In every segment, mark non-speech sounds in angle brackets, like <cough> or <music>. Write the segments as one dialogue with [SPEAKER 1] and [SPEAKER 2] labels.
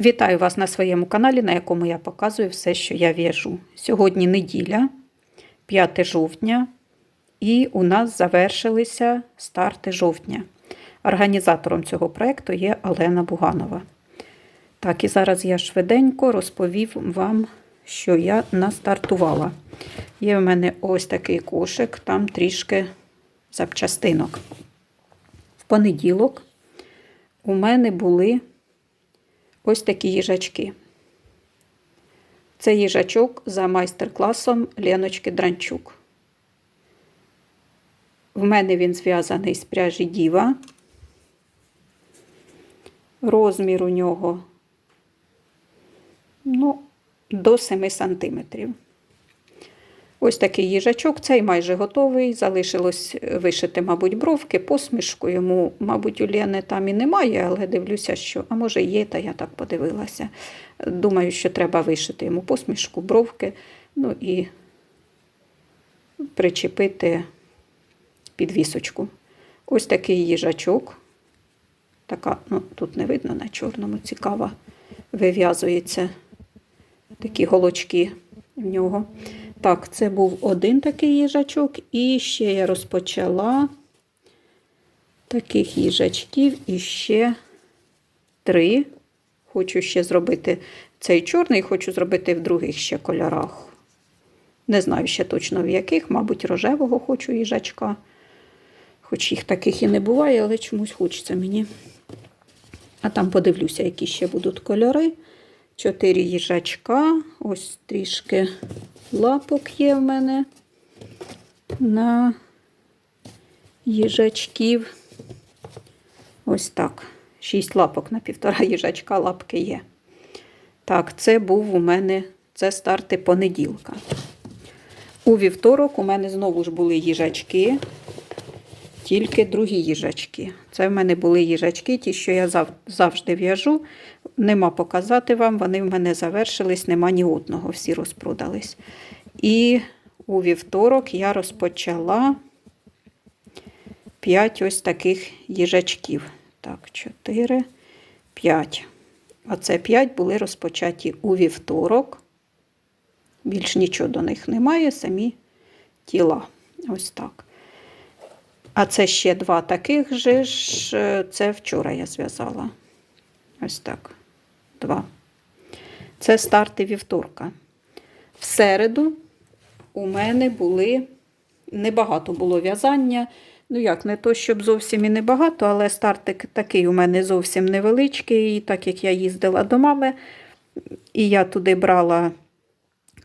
[SPEAKER 1] Вітаю вас на своєму каналі, на якому я показую все, що я в'яжу. Сьогодні неділя, 5 жовтня, і у нас завершилися старти жовтня. Організатором цього проєкту є Олена Буганова. Так, і зараз я швиденько розповів вам, що я настартувала. Є в мене ось такий кошик, там трішки запчастинок. В понеділок у мене були ось такі їжачки. Це їжачок за майстер-класом Леночки Дранчук. В мене він зв'язаний з пряжі Діва. Розмір у нього ну, до 7 сантиметрів. Ось такий їжачок, цей майже готовий. Залишилось вишити, мабуть, бровки, посмішку. Йому, мабуть, у Лєни там і немає, але дивлюся, що, а може є, та я так подивилася. Думаю, що треба вишити йому посмішку, бровки, ну і причепити підвісочку. Ось такий їжачок. Така, ну, тут не видно на чорному, цікава, вив'язується такі голочки в нього. Так, це був один такий їжачок, і ще я розпочала таких їжачків і ще три. Хочу ще зробити цей чорний, хочу зробити в других ще кольорах. Не знаю ще точно в яких, мабуть, рожевого хочу їжачка. Хоч їх таких і не буває, але чомусь хочеться мені. А там подивлюся, які ще будуть кольори. Чотири їжачка. Ось трішки лапок є в мене на їжачків. Ось так. Шість лапок на півтора їжачка лапки є. Так, це був у мене це старти понеділка. У вівторок у мене знову ж були їжачки, тільки другі їжачки. Це в мене були їжачки, ті, що я завжди в'яжу. Нема показати вам, вони в мене завершились, нема ні одного, всі розпродались. І у вівторок я розпочала 5 ось таких їжачків. Так, 4, 5. Оце 5 були розпочаті у вівторок. Більш нічого до них немає, самі тіла. Ось так. А це ще два таких же ж, це вчора я зв'язала. Ось так. Два. Це старти вівторка. В середу у мене були небагато було в'язання. Ну, як, не то, щоб зовсім і небагато, але стартик такий у мене зовсім невеличкий. І так як я їздила до мами, і я туди брала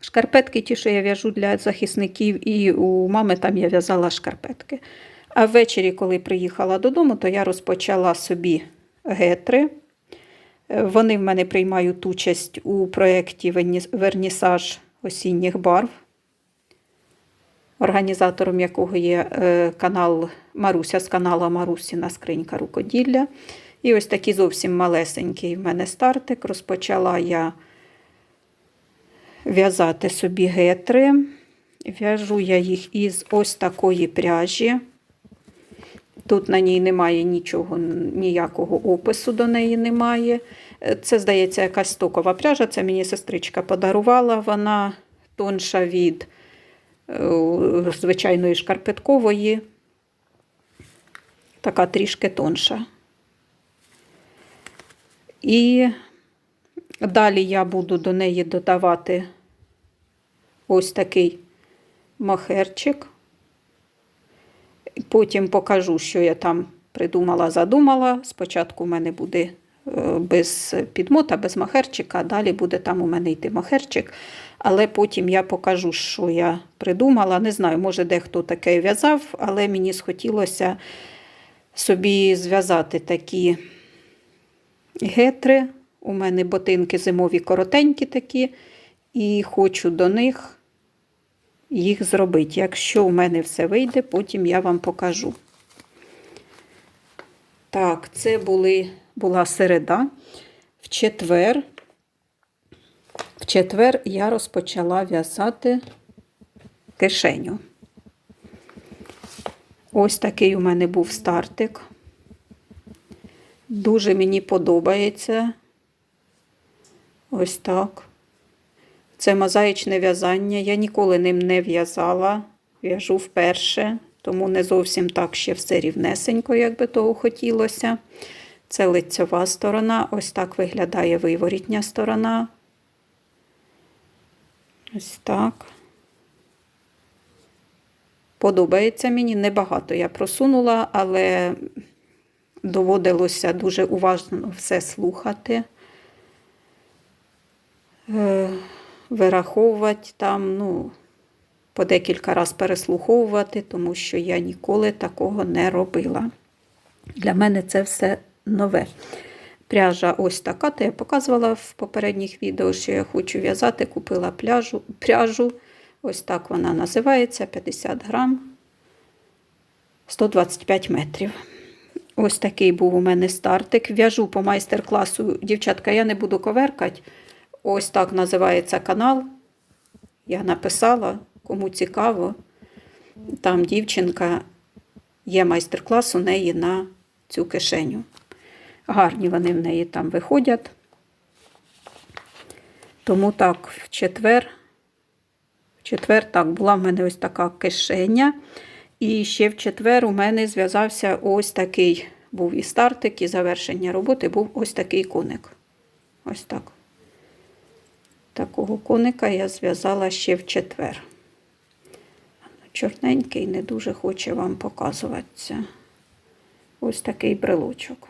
[SPEAKER 1] шкарпетки, ті, що я в'яжу для захисників, і у мами там я в'язала шкарпетки. А ввечері, коли приїхала додому, то я розпочала собі гетри. Вони в мене приймають участь у проєкті Вернісаж осінніх барв, організатором якого є канал Маруся з каналу Марусіна Скринька рукоділля. І ось такий зовсім малесенький в мене стартик. Розпочала я в'язати собі гетри. В'яжу я їх із ось такої пряжі. Тут на ній немає нічого, ніякого опису до неї немає. Це, здається, якась стокова пряжа. Це мені сестричка подарувала. Вона тонша від звичайної шкарпеткової, така трішки тонша. І далі я буду до неї додавати ось такий махерчик. Потім покажу, що я там придумала, задумала. Спочатку в мене буде без підмота, без махерчика, далі буде там у мене йти махерчик. Але потім я покажу, що я придумала. Не знаю, може, дехто таке в'язав, але мені схотілося собі зв'язати такі гетри. У мене ботинки зимові коротенькі такі, і хочу до них їх зробити. Якщо у мене все вийде, потім я вам покажу. Так, це були, була середа. В четвер, в четвер я розпочала в'язати кишеню. Ось такий у мене був стартик. Дуже мені подобається Ось так. Це мозаїчне в'язання. Я ніколи ним не в'язала. В'яжу вперше, тому не зовсім так ще все рівнесенько, як би того хотілося. Це лицьова сторона. Ось так виглядає виворітня сторона. Ось так. Подобається мені небагато. Я просунула, але доводилося дуже уважно все слухати, е, вираховувати там, ну, по декілька разів переслуховувати, тому що я ніколи такого не робила. Для мене це все нове. Пряжа ось така, то я показувала в попередніх відео, що я хочу в'язати. Купила пляжу, пряжу. Ось так вона називається: 50 грам, 125 метрів. Ось такий був у мене стартик. В'яжу по майстер-класу. Дівчатка, я не буду коверкати. Ось так називається канал. Я написала, кому цікаво. Там дівчинка є майстер-клас у неї на цю кишеню. Гарні вони в неї там виходять. Тому так, в четвер, в четвер так, була в мене ось така кишеня. І ще в четвер у мене зв'язався ось такий, був і стартик, і завершення роботи, був ось такий коник. Ось так. Такого коника я зв'язала ще в четвер. Чорненький не дуже хоче вам показуватися. Ось такий брелочок.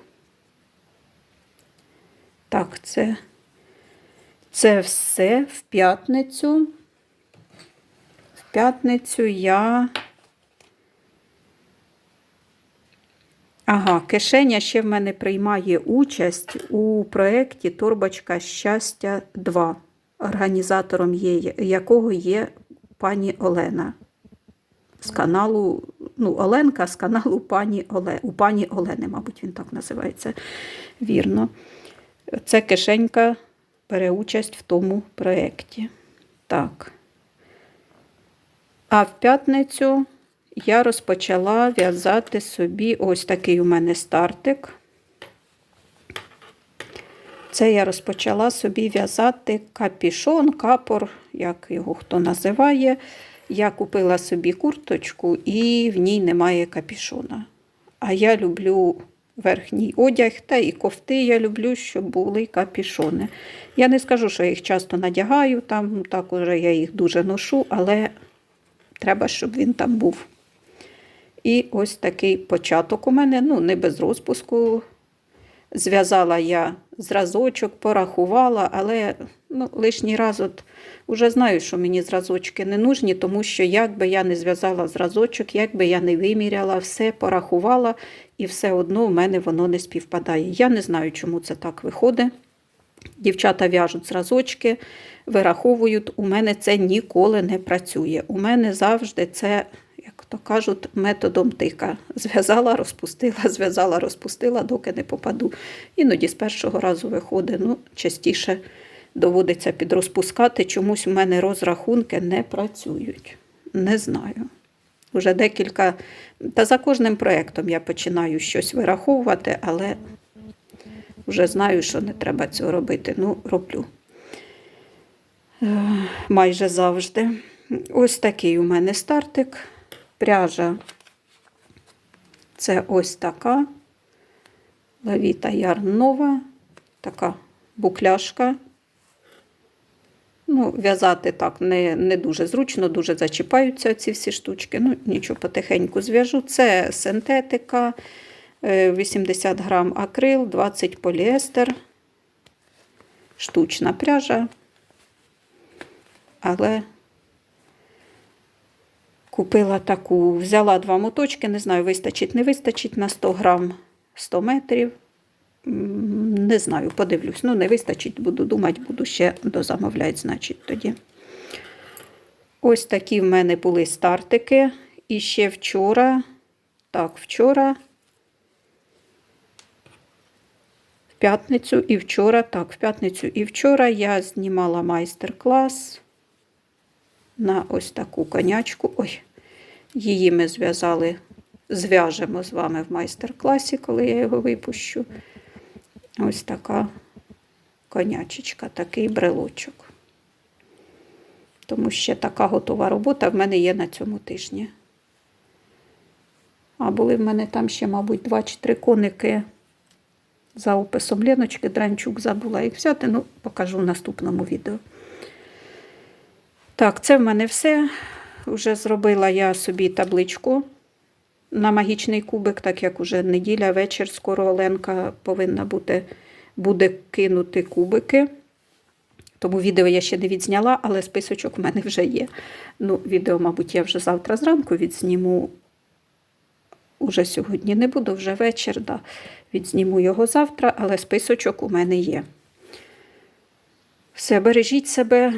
[SPEAKER 1] Так, це, це все в п'ятницю. В п'ятницю я. Ага, кишеня ще в мене приймає участь у проєкті Торбочка щастя 2, організатором є, якого є пані Олена. З каналу, ну, Оленка з каналу пані Оле, у пані Олени, мабуть, він так називається вірно. Це кишенька бере участь в тому проєкті. Так. А в п'ятницю я розпочала в'язати собі ось такий у мене стартик. Це я розпочала собі в'язати капішон, капор, як його хто називає. Я купила собі курточку і в ній немає капішона. А я люблю верхній одяг та і кофти я люблю, щоб були капішони. Я не скажу, що я їх часто надягаю, там так уже я їх дуже ношу, але треба, щоб він там був. І ось такий початок у мене, ну, не без розпуску. Зв'язала я зразочок, порахувала, але ну, лишній раз от вже знаю, що мені зразочки не нужні, тому що як би я не зв'язала зразочок, як би я не виміряла, все порахувала, і все одно в мене воно не співпадає. Я не знаю, чому це так виходить. Дівчата в'яжуть зразочки, вираховують, у мене це ніколи не працює. У мене завжди це, то кажуть, методом тика. Зв'язала, розпустила, <laughs> зв'язала, розпустила, доки не попаду. Іноді з першого разу виходить, ну, частіше доводиться підрозпускати. Чомусь у мене розрахунки не працюють. Не знаю. Уже декілька. Та за кожним проєктом я починаю щось вираховувати, але вже знаю, що не треба цього робити. Ну, роблю. Е, Майже завжди. Ось такий у мене стартик. Пряжа. Це ось така. Лавіта Ярнова. Така букляшка. Ну, в'язати так не не дуже зручно, дуже зачіпаються ці всі штучки. Ну, нічого, потихеньку зв'яжу. Це синтетика, 80 грам акрил, 20 поліестер, штучна пряжа. Але купила таку, взяла два моточки, не знаю, вистачить, не вистачить на 100 грам 100 метрів. Не знаю, подивлюсь. Ну, не вистачить, буду думати, буду ще дозамовляти, значить, тоді. Ось такі в мене були стартики. І ще вчора, так, вчора, в п'ятницю і вчора, так, в п'ятницю і вчора я знімала майстер-клас на ось таку конячку. Ой, її ми зв'язали, зв'яжемо з вами в майстер-класі, коли я його випущу. Ось така конячечка, такий брелочок. Тому ще така готова робота в мене є на цьому тижні. А були в мене там ще, мабуть, два чи три коники за описом Леночки Дранчук забула їх взяти. Ну, покажу в наступному відео. Так, це в мене все. Вже зробила я собі табличку на магічний кубик, так як уже неділя, вечір, скоро Оленка повинна бути, буде кинути кубики. Тому відео я ще не відзняла, але списочок в мене вже є. Ну, відео, мабуть, я вже завтра зранку відзніму. Уже сьогодні не буду, вже вечір, да. відзніму його завтра, але списочок у мене є. Все, бережіть себе,